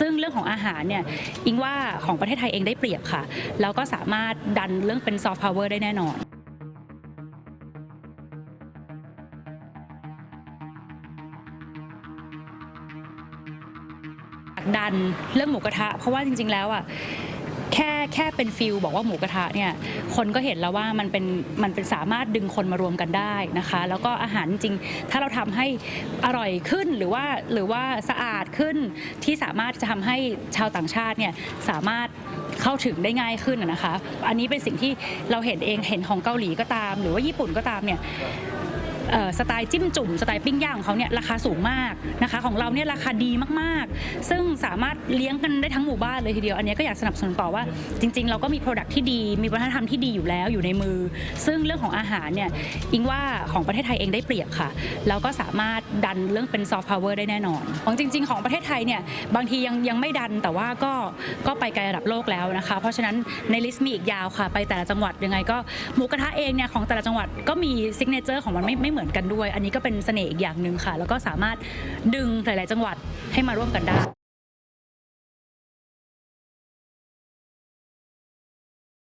ซึ่งเรื่องของอาหารเนี่ยอิงว่าของประเทศไทยเองได้เปรียบค่ะ แล้วก็สามารถดันเรื่องเป็นซอฟต์พาวเวอร์ได้แน่นอนผลักดันเรื่องหมูกระทะ เพราะว่าจริง ๆ แล้วอะ แค่แค่เป็นฟิลบอกว่าหมูกระทะเนี่ยคนก็เห็นแล้วว่ามันเป็นมันเป็นสามารถดึงคนมารวมกันได้นะคะ แล้วก็อาหารจริงถ้าเราทำให้อร่อยขึ้นหรือว่าหรือว่าสะอาดขึ้นที่สามารถจะทำให้ชาวต่างชาติเนี่ยสามารถเข้าถึงได้ง่ายขึ้นนะคะ อันนี้เป็นสิ่งที่เราเห็นเองเห็นของเกาหลีก็ตาม หรือว่าญี่ปุ่นก็ตามเนี่ย สไตล์จิ้มจุ่มสไตล์ปิ้งย่างของเขาเนี่ยราคาสูงมากนะคะของเราเนี่ยราคาดีมากๆ ซึ่งสามารถเลี้ยงกันได้ทั้งหมู่บ้านเลยทีเดียว อันนี้ก็อยากสนับสนุนต่อว่าจริง ๆ เราก็มี Product ที่ดี มีวัฒนธรรมที่ดีอยู่แล้วอยู่ในมือ ซึ่งเรื่องของอาหารเนี่ยอิงว่าของประเทศไทยเองได้เปรียบค่ะแล้วก็สามารถดันเรื่องเป็นซอฟต์พาวเวอร์ได้แน่นอนของจริง ๆ ของประเทศไทยเนี่ยบางทียังยังไม่ดันแต่ว่าก็ก็ไปไกลระดับโลกแล้วนะคะ เพราะฉะนั้นในลิสต์มีอีกยาวค่ะ ไปแต่ละจังหวัดยังไงก็หมูกระทะเองเนี่ยของแต่ละจังหวัดก็มีซิกเนเจอร์ของมันไม่ไม่เหมือนกันด้วย อันนี้ก็เป็นเสน่ห์อีกอย่างหนึ่งค่ะ แล้วก็สามารถดึงหลาย ๆ จังหวัดให้มาร่วมกันได้